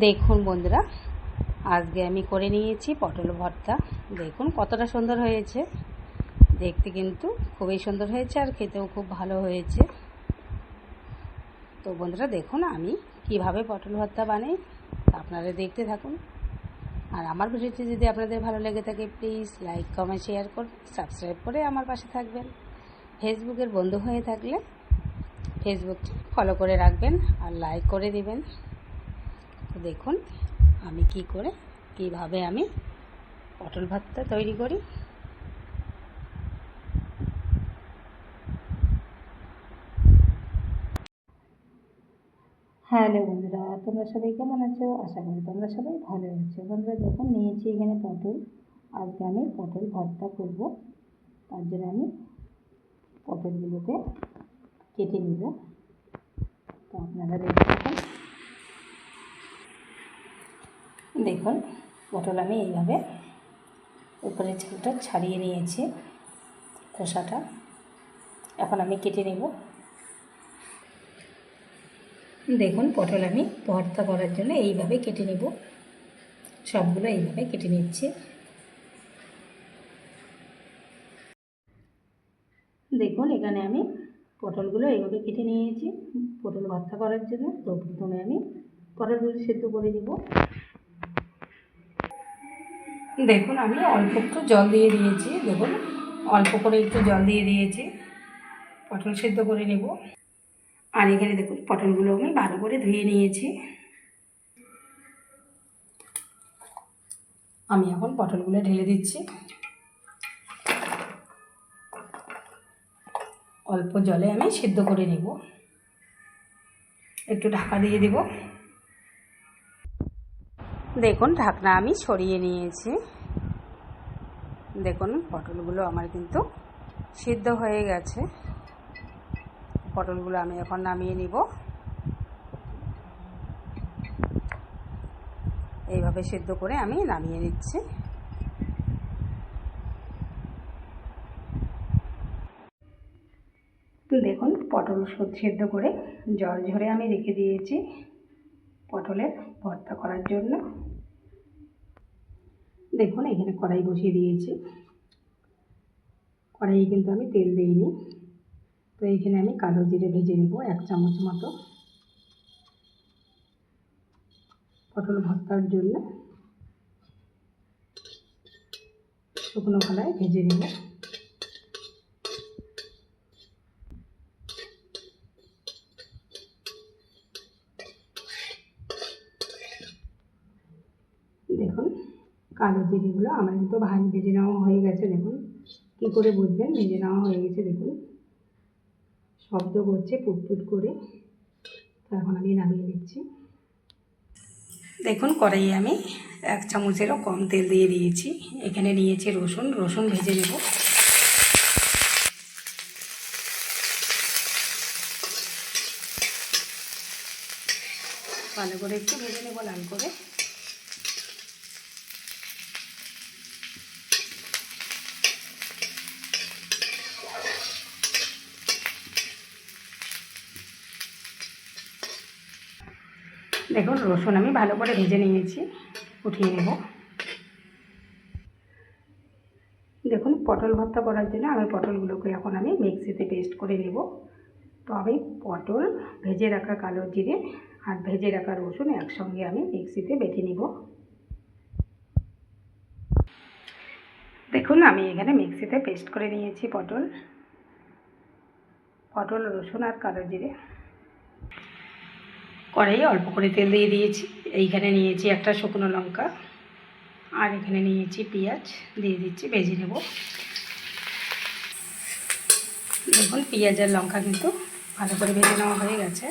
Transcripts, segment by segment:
দেখুন বন্ধুরা, আজকে আমি করে নিয়েছি পটল ভর্তা। দেখুন কতটা সুন্দর হয়েছে। দেখতে কিন্তু খুবই সুন্দর হয়েছে আর খেতেও খুব ভালো হয়েছে। তো বন্ধুরা, দেখুন আমি কীভাবে পটল ভর্তা বানাই আপনারা দেখতে থাকুন। আর আমার ভিডিওটি যদি আপনাদের ভালো লেগে থাকে প্লিজ লাইক কমেন্ট শেয়ার করুন সাবস্ক্রাইব করে আমার পাশে থাকবেন। ফেসবুকের বন্ধু হয়ে থাকলে ফেসবুকটি ফলো করে রাখবেন আর লাইক করে দিবেন। তো দেখুন, আমি কি করে, কীভাবে আমি পটল ভাতটা তৈরি করি। হ্যালো বন্ধুরা, তোমরা সবাই কেমন আছো? আশা করি তোমরা সবাই ভালো আছো। বন্ধুরা দেখুন, নিয়েছি এখানে পটল। আজকে আমি পটল ভর্তা করব। তার জন্য আমি পটলগুলোকে কেটে নিব। তো আপনারা দেখতে থাকুন। দেখুন, পটল আমি এইভাবে উপরের ছালটা ছাড়িয়ে নিয়েছি, খোসাটা। এখন আমি কেটে নেব। দেখুন, পটল আমি ভর্তা করার জন্য এইভাবে কেটে নেব। সবগুলো এইভাবে কেটে নিচ্ছি। দেখুন, এখানে আমি পটলগুলো এইভাবে কেটে নিয়েছি। পটল ভর্তা করার জন্য তো প্রথমে আমি পটলগুলো সেদ্ধ করে নেব। দেখুন, আমি অল্প একটু জল দিয়ে দিয়েছি। দেখুন, অল্প করে একটু জল দিয়ে দিয়েছি। পটল সেদ্ধ করে নেব। আর এখানে দেখুন, পটলগুলো আমি ভালো করে ধুয়ে নিয়েছি। আমি এখন পটলগুলো ঢেলে দিচ্ছি। অল্প জলে আমি সিদ্ধ করে নেব। একটু ঢাকা দিয়ে দেব। দেখুন, ঢাকনা আমি সরিয়ে নিয়েছি। দেখুন, পটলগুলো আমার কিন্তু সিদ্ধ হয়ে গেছে। পটলগুলো আমি এখন নামিয়ে নিব। এইভাবে সিদ্ধ করে আমি নামিয়ে নিচ্ছি। দেখুন, পটল সেদ্ধ করে জল ঝরে আমি রেখে দিয়েছি। পটলের ভর্তা করার জন্য। দেখুন, এখানে কড়াই বসিয়ে দিয়েছি। কড়াইয়ে কিন্তু আমি তেল দিইনি। তো এইখানে আমি কালো জিরে ভেজে নেব এক চামচ মতো। পটল ভর্তার জন্য শুকনো কলায় ভেজে নেব। দেখুন, কালো জিরেগুলো আমার কিন্তু ভাজ ভেজে নেওয়া হয়ে গেছে, দেখুন। কী করে বুঝবেন? ভেজে নেওয়া হয়ে গেছে, দেখুন। শব্দ করছে পুটপুট করে। এখন আমি নামিয়ে নিচ্ছি। দেখুন, কড়াইয়ে আমি এক চামচেরও কম তেল দিয়ে দিয়েছি। এখানে নিয়েছি রসুন। রসুন ভেজে নেব। ভালো করে একটু ভেজে নেব, লাল করে। দেখুন, রসুন আমি ভালো করে ভেজে নিয়েছি, উঠিয়ে নেব। দেখুন, পটল ভর্তা করার জন্য আমি পটলগুলোকে এখন আমি মিক্সিতে পেস্ট করে নেব। তো আমি পটল ভেজে রাখা কালো জিরে আর ভেজে রাখা রসুন একসঙ্গে আমি মিক্সিতে বেটে নিব। দেখুন, আমি এখানে মিক্সিতে পেস্ট করে নিয়েছি পটল। পটল, রসুন আর কালো জিরে। কড়াইয়ে অল্প করে তেল দিয়ে দিয়েছি। এইখানে নিয়েছি একটা শুকনো লঙ্কা, আর এখানে নিয়েছি পেঁয়াজ। দিয়ে দিচ্ছি, ভেজে নেব। দেখুন, পেঁয়াজ আর লঙ্কা কিন্তু ভালো করে ভেজে নেওয়া হয়ে গেছে।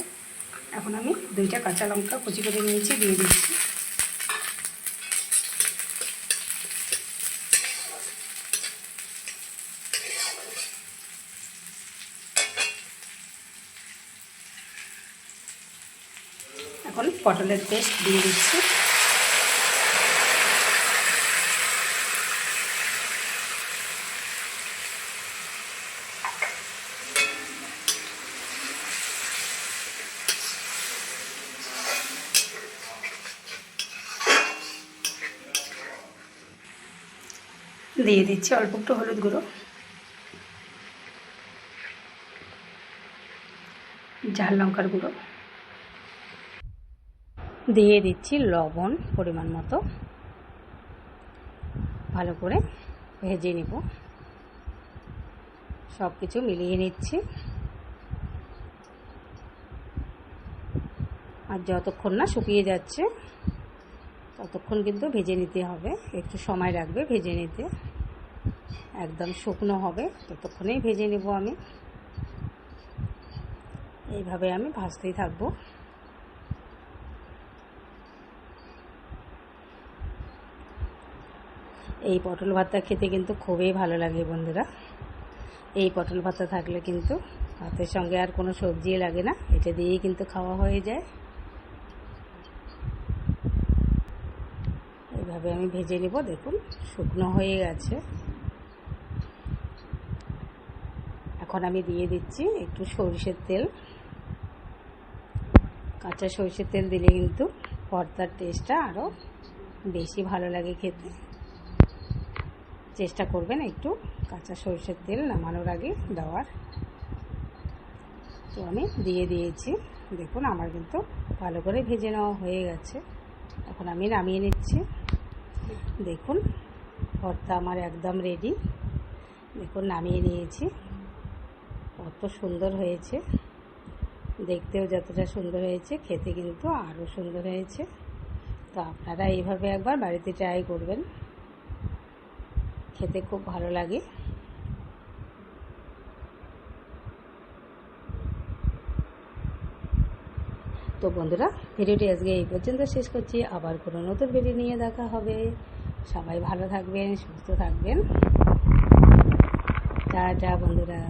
এখন আমি দুইটা কাঁচা লঙ্কা কুচি করে নিয়েছি, দিয়ে দিচ্ছি। এখন পটলের পেস্ট দিয়ে দিচ্ছি। দিয়ে দিচ্ছি অল্প একটু হলুদ গুঁড়ো। ঝাল লঙ্কার গুঁড়ো। দিয়ে দিচ্ছি লবণ পরিমাণ মতো। ভালো করে ভেজে নেব। সব কিছু মিলিয়ে নিচ্ছি। আর যতক্ষণ না শুকিয়ে যাচ্ছে, ততক্ষণ কিন্তু ভেজে নিতে হবে। একটু সময় লাগবে ভেজে নিতে। একদম শুকনো হবে, ততক্ষণেই ভেজে নেব আমি। এইভাবে আমি ভাজতেই থাকব। এই পটল ভাতটা খেতে কিন্তু খুবই ভালো লাগে বন্ধুরা। এই পটল ভাতটা থাকলে কিন্তু ভাতের সঙ্গে আর কোনো সবজি লাগে না, এটা দিয়েই কিন্তু খাওয়া হয়ে যায়। এইভাবে আমি ভেজে নেব, দেখুন, শুকনো হয়ে গেছে। এখন আমি দিয়ে দিচ্ছি একটু সরষের তেল। কাঁচা সরষের তেল দিলে কিন্তু ভর্তার টেস্টটা আরও বেশি ভালো লাগে খেতে। চেষ্টা করবেন একটু কাঁচা সরষের তেল নামানোর আগে দেওয়ার। তো আমি দিয়ে দিয়েছি। দেখুন, আমার কিন্তু ভালো করে ভেজে নেওয়া হয়ে গেছে। এখন আমি নামিয়ে নিচ্ছি। দেখুন, ভর্তা আমার একদম রেডি দেখুন, নামিয়ে নিয়েছি। কত সুন্দর হয়েছে। দেখতেও যতটা সুন্দর হয়েছে, খেতে কিন্তু আরও সুন্দর হয়েছে। তো আপনারা এইভাবে একবার বাড়িতে ট্রাই করবেন। খেতে খুব ভালো লাগে। তো বন্ধুরা, ভিডিওটি আজকে এই পর্যন্ত শেষ করছি। আবার কোনো নতুন ভিডিও নিয়ে দেখা হবে। সবাই ভালো থাকবেন, সুস্থ থাকবেন। যা যা বন্ধুরা।